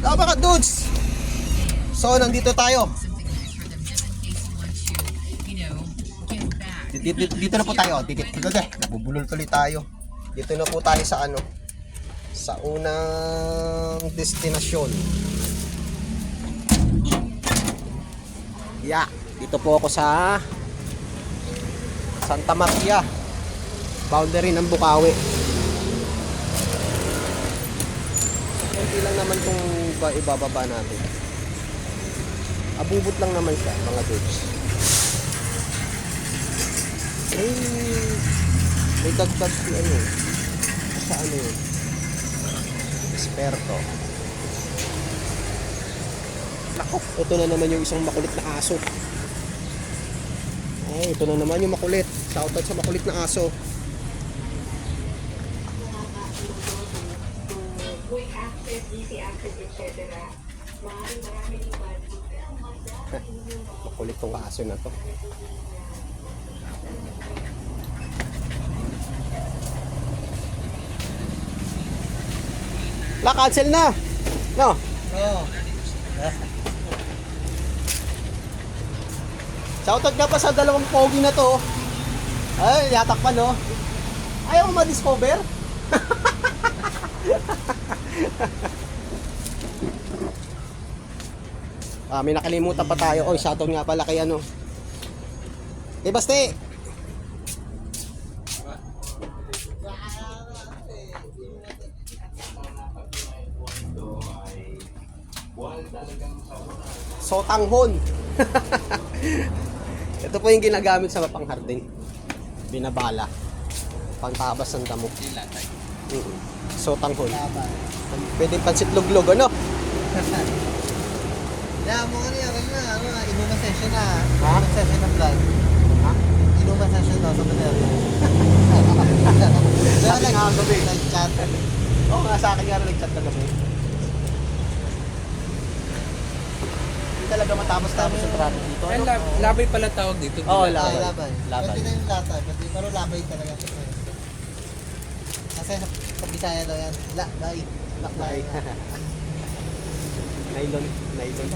Ah, mga dudes! So, nandito tayo. Dito, dito, na po tayo. Dito, dito. Nabubulol tuloy tayo. Dito na po tayo sa ano. Sa unang destinasyon. Yeah. Dito po ako sa Santa Maria. Boundary ng Bukawi. Kunti lang naman kung ba ibababa natin. Abubot lang naman siya, mga dudes. May, may dagdag si ano, sa ano yun. Esperto. Nako, ito na naman yung isang makulit na aso. Ay, ito na naman yung makulit. Shoutout sa makulit na aso. Quick access, etc. Maraming maraming iba. Makulit tong aso na to. La, cancel na. No. Oo. Shoutout nga pa sa dalawang pogi na to. Ay, yatak pa no. Ayaw mo ma-discover? ah, may nakalimutan pa tayo. Oy, shoutout nga pala kay ano. Eh, baste. Sotanghon. Ito po yung ginagamit sa panghardin. Binabala. Pangtabas ng damo. Mm Sotanghon. Pwede pansit luglog, ano? Yeah, mo ano yan, na, ano na, inuman session na. Ha? Inuman session ng vlog. Ha? Inuman session na sa Manila. Sabi nga gabi. Nag-chat. Oo nga, sa akin nga rin nag-chat na gabi. Hindi talaga matapos-tapos yung traffic dito. Ay, Ano? lab, labay pala tawag dito. Oo, Ay, labay. labay. Pwede na yung labay. Pero labay talaga. Kasi sa sa Bisaya daw yan. Labay. Labay. Nylon. Nylon.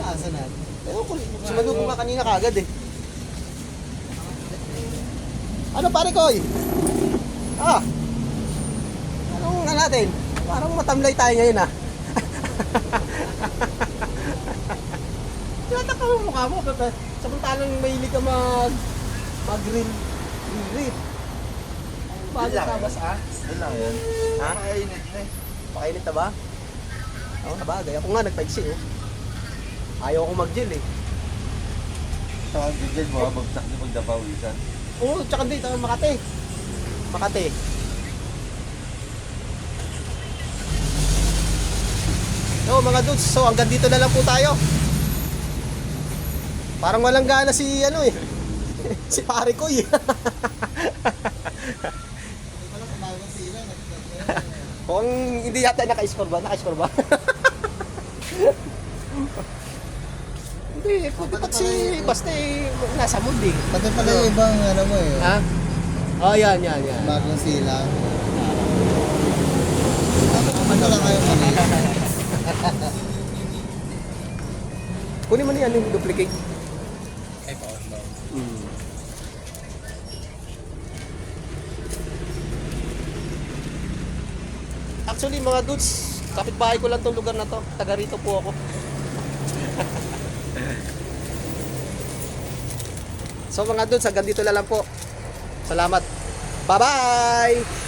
Asa na. Pero kung sumagot mo nga kanina kagad eh. Ano pare koy? Ah. Anong nga natin? Parang matamlay tayo ngayon ah. Tinataka mo mukha mo. Samantalang mahilig ka mag mag-grill. Grill. Bago ka bas ah. Yun lang yan. Ha? Kainit na eh. Pakainit na ba? Oo, na bagay. Ako nga nagpaiksi oh. Ayaw ko mag-gel eh. Din dyan, mga bagsak na magdapawisan. Oo, tsaka dito, Makati. Makati. So mga dudes, so hanggang dito na lang po tayo. Parang walang gana si ano eh. si pare ko eh. Hindi ko lang kung bagong sila. Kung hindi yata naka-score ba? Naka-score ba? hindi, puti pat si Basta eh, nasa mood eh. Pati pala yung ibang ano mo eh. Ha? Oh, yan, yan, yan. Bagong sila. Ano lang kayo mali. Kunin mo na yan yung duplicate. Ay, pa on daw. Actually, mga dudes, kapitbahay ko lang tong lugar na to. Taga rito po ako. so mga dudes, hanggang dito na lang po. Salamat. Bye-bye!